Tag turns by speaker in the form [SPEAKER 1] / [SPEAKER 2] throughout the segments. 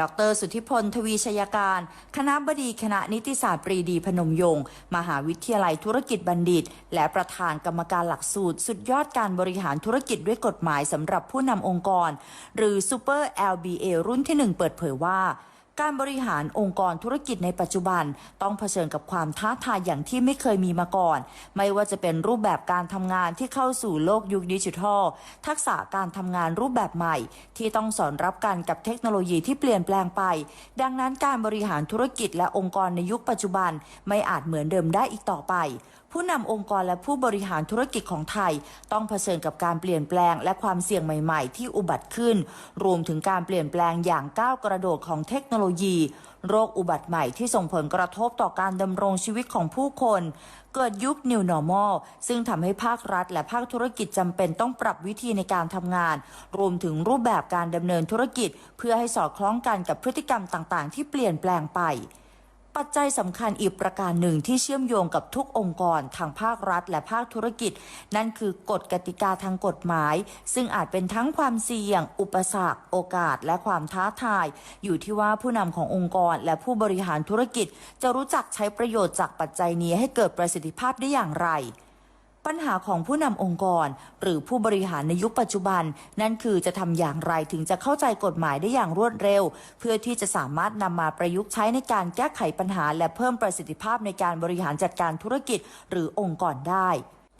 [SPEAKER 1] ดร สุทธิพล ทวีชยการ คณะบดีคณะนิติศาสตร์ปรีดีพนมยงค์มหาวิทยาลัยธุรกิจบัณฑิต และประธานกรรมการหลักสูตร สุดยอดการบริหารธุรกิจด้วยกฎหมายสำหรับผู้นำองค์กร หรือ Super LBA รุ่นที่ 1 เปิดเผยว่า การบริหารองค์กรธุรกิจในปัจจุบัน ต้องเผชิญกับความท้าทายอย่างที่ไม่เคยมีมาก่อน ไม่ว่าจะเป็นรูปแบบการทำงานที่เข้าสู่โลกยุคดิจิทัล ทักษะการทำงานรูปแบบใหม่ ที่ต้องสอนรับกันกับเทคโนโลยีที่เปลี่ยนแปลงไป ดังนั้นการบริหารธุรกิจและองค์กรในยุคปัจจุบัน ไม่อาจเหมือนเดิมได้อีกต่อไป ผู้นำองค์กรและผู้บริหารธุรกิจของไทย ต้องเผชิญกับการเปลี่ยนแปลงและความเสี่ยงใหม่ ๆ ที่อุบัติขึ้น รวมถึงการเปลี่ยนแปลงอย่างก้าวกระโดดของเทคโนโลยี โรคอุบัติใหม่ที่ส่งผลกระทบต่อการดำรงชีวิตของผู้คน เกิดยุค New Normal ซึ่งทำให้ภาครัฐ และภาคธุรกิจจำเป็นต้องปรับวิธีในการทำงาน รวมถึงรูปแบบการดำเนินธุรกิจ เพื่อให้สอดคล้องกันกับพฤติกรรมต่างๆ ที่เปลี่ยนแปลงไป ปัจจัยสำคัญอีกประการหนึ่งที่เชื่อมโยงกับทุกองค์กรทางภาครัฐและภาคธุรกิจ นั่นคือกฎกติกาทางกฎหมาย ซึ่งอาจเป็นทั้งความเสี่ยง อุปสรรค โอกาส และความท้าทาย อยู่ที่ว่าผู้นำขององค์กรและผู้บริหารธุรกิจ จะรู้จักใช้ประโยชน์จากปัจจัยนี้ให้เกิดประสิทธิภาพได้อย่างไร ปัญหาของผู้นำองค์กร หรือผู้บริหารในยุคปัจจุบัน นั่นคือจะทำอย่างไรถึงจะเข้าใจกฎหมายได้อย่างรวดเร็ว เพื่อที่จะสามารถนำมาประยุกต์ใช้ในการแก้ไขปัญหา และเพิ่มประสิทธิภาพในการบริหารจัดการธุรกิจ หรือองค์กรได้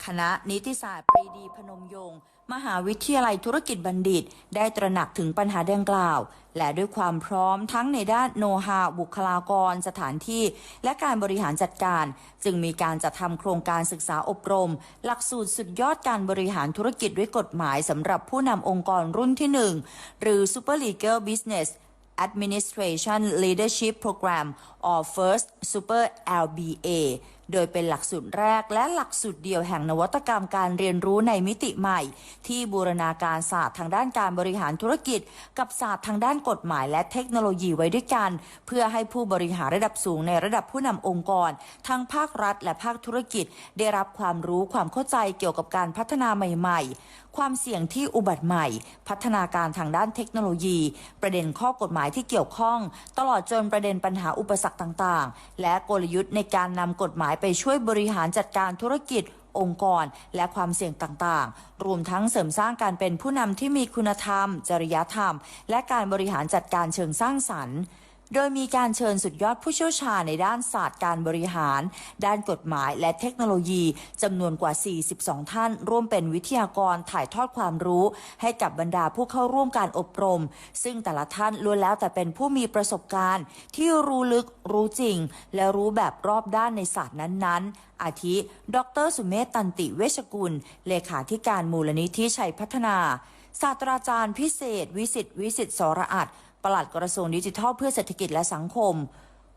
[SPEAKER 1] คณะนิติศาสตร์ปรีดีพนมยงค์ มหาวิทยาลัยธุรกิจบัณฑิต ได้ตระหนักถึงปัญหาดังกล่าว และด้วยความพร้อมทั้งในด้านโนฮาบุคลากร สถานที่ และการบริหารจัดการ จึงมีการจัดทำโครงการศึกษาอบรม หลักสูตรสุดยอดการบริหารธุรกิจด้วยกฎหมายสำหรับผู้นำองค์กรรุ่นที่ 1 หรือ Super Legal Business Administration Leadership Program or First Super LBA โดยเป็นหลักสูตรแรกและหลักสูตรเดียวแห่งนวัตกรรมการเรียนรู้ในมิติใหม่ ที่บูรณาการศาสตร์ทางด้านการบริหารธุรกิจ กับศาสตร์ทางด้านกฎหมายและเทคโนโลยีไว้ด้วยกัน เพื่อให้ผู้บริหารระดับสูงในระดับผู้นำองค์กร ทั้งภาครัฐ และภาคธุรกิจ ได้รับความรู้ความเข้าใจเกี่ยวกับการพัฒนาใหม่ ๆ ความเสี่ยงที่อุบัติใหม่ พัฒนาการทางด้านเทคโนโลยี ประเด็นข้อกฎหมายที่เกี่ยวข้อง ตลอดจนประเด็นปัญหาอุปสรรคต่าง ๆ และกลยุทธ์ในการนำกฎหมายไปช่วยบริหารจัดการธุรกิจองค์กรและความเสี่ยงต่างๆ รวมทั้งเสริมสร้างการเป็นผู้นำที่มีคุณธรรม จริยธรรม และการบริหารจัดการเชิงสร้างสรรค์ โดยมีการเชิญสุดยอดผู้เชี่ยวชาญในด้านศาสตร์การบริหาร ด้านกฎหมายและเทคโนโลยีจำนวนกว่า 42 ท่าน ร่วมเป็นวิทยากรถ่ายทอดความรู้ ให้กับบรรดาผู้เข้าร่วมการอบรม ซึ่งแต่ละท่านล้วนแล้วแต่เป็นผู้มีประสบการณ์ ที่รู้ลึกรู้จริง และรู้แบบรอบด้านในศาสตร์นั้นๆ อาทิ ดร สุเมธตันติเวชกุล เลขาธิการมูลนิธิชัยพัฒนาศาสตราจารย์พิเศษ วิสิทธิวิสิทธิสระอัต ปลัดกระทรวงดิจิทัลเพื่อเศรษฐกิจและสังคม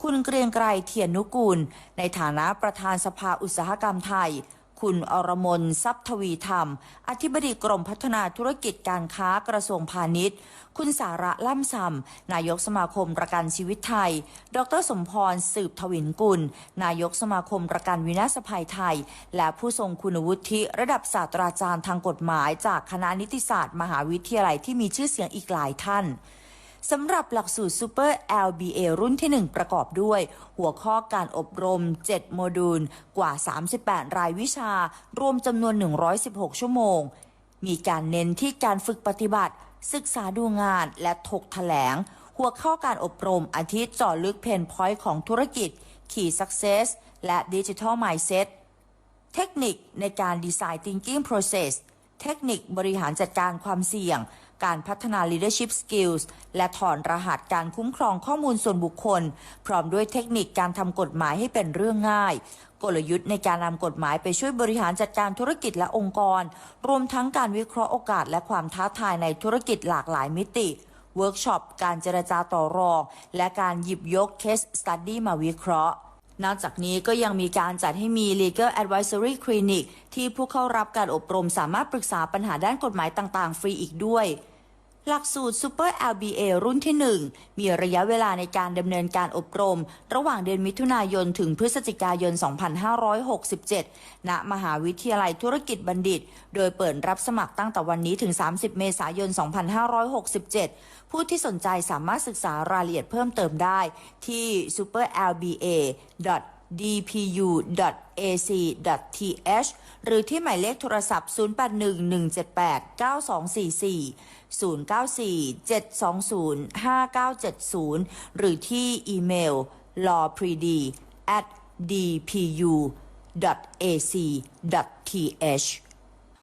[SPEAKER 1] คุณเกรียงไกรเทียนนุกูล ในฐานะประธานสภาอุตสาหกรรมไทย คุณอรมนทรัพย์ทวีธรรม อธิบดีกรมพัฒนาธุรกิจการค้ากระทรวงพาณิชย์ คุณสาระล่ำซำนายกสมาคมประกันชีวิตไทย ดรสมพรสืบทวินกุล นายกสมาคมประกันวินาศภัยไทย และผู้ทรงคุณวุฒิระดับศาสตราจารย์ทางกฎหมาย จากคณะนิติศาสตร์ มหาวิทยาลัยที่มีชื่อเสียงอีกหลายท่าน สำหรับหลักสูตร Super LBA รุ่นที่ 1 ประกอบด้วย หัวข้อการอบรม 7 โมดูล กว่า 38 รายวิชา รวมจำนวน 116 ชั่วโมง มีการเน้นที่การฝึกปฏิบัติ ศึกษาดูงานและถกแถลง หัวข้อการอบรมอาทิตย์เจาะลึกเพนพอยต์ของธุรกิจ Key Success และ Digital Mindset เทคนิคในการ Design Thinking Process เทคนิคบริหารจัดการความเสี่ยง การพัฒนา leadership skills และถอนรหัสการคุ้มครองข้อมูลส่วนบุคคล พร้อมด้วยเทคนิคการทำกฎหมายให้เป็นเรื่องง่าย กลยุทธ์ในการนำกฎหมายไปช่วยบริหารจัดการธุรกิจและองค์กร รวมทั้งการวิเคราะห์โอกาสและความท้าทายในธุรกิจหลากหลายมิติเวิร์กช็อปการเจรจาต่อรอง และการหยิบยก case study มาวิเคราะห์ นอกจากนี้ก็ยังมีการจัดให้มี Legal Advisory Clinic ที่ผู้เข้ารับการอบรมสามารถปรึกษาปัญหาด้านกฎหมายต่างๆ ฟรีอีกด้วย หลักสูตร Super LBA รุ่นที่ 1 มีระยะเวลาในการดำเนินการอบรม ระหว่างเดือนมิถุนายนถึงพฤศจิกายน 2567 ณ มหาวิทยาลัยธุรกิจบัณฑิต โดยเปิดรับสมัครตั้งแต่วันนี้ถึง 30 เมษายน 2567 ผู้ที่สนใจสามารถศึกษารายละเอียดเพิ่มเติมได้ที่ superlba dpu.ac.th หรือที่หมายเลขโทรศัพท์ 0811789244 094-720-5970 หรือที่อีเมล lawprd at dpu.ac.th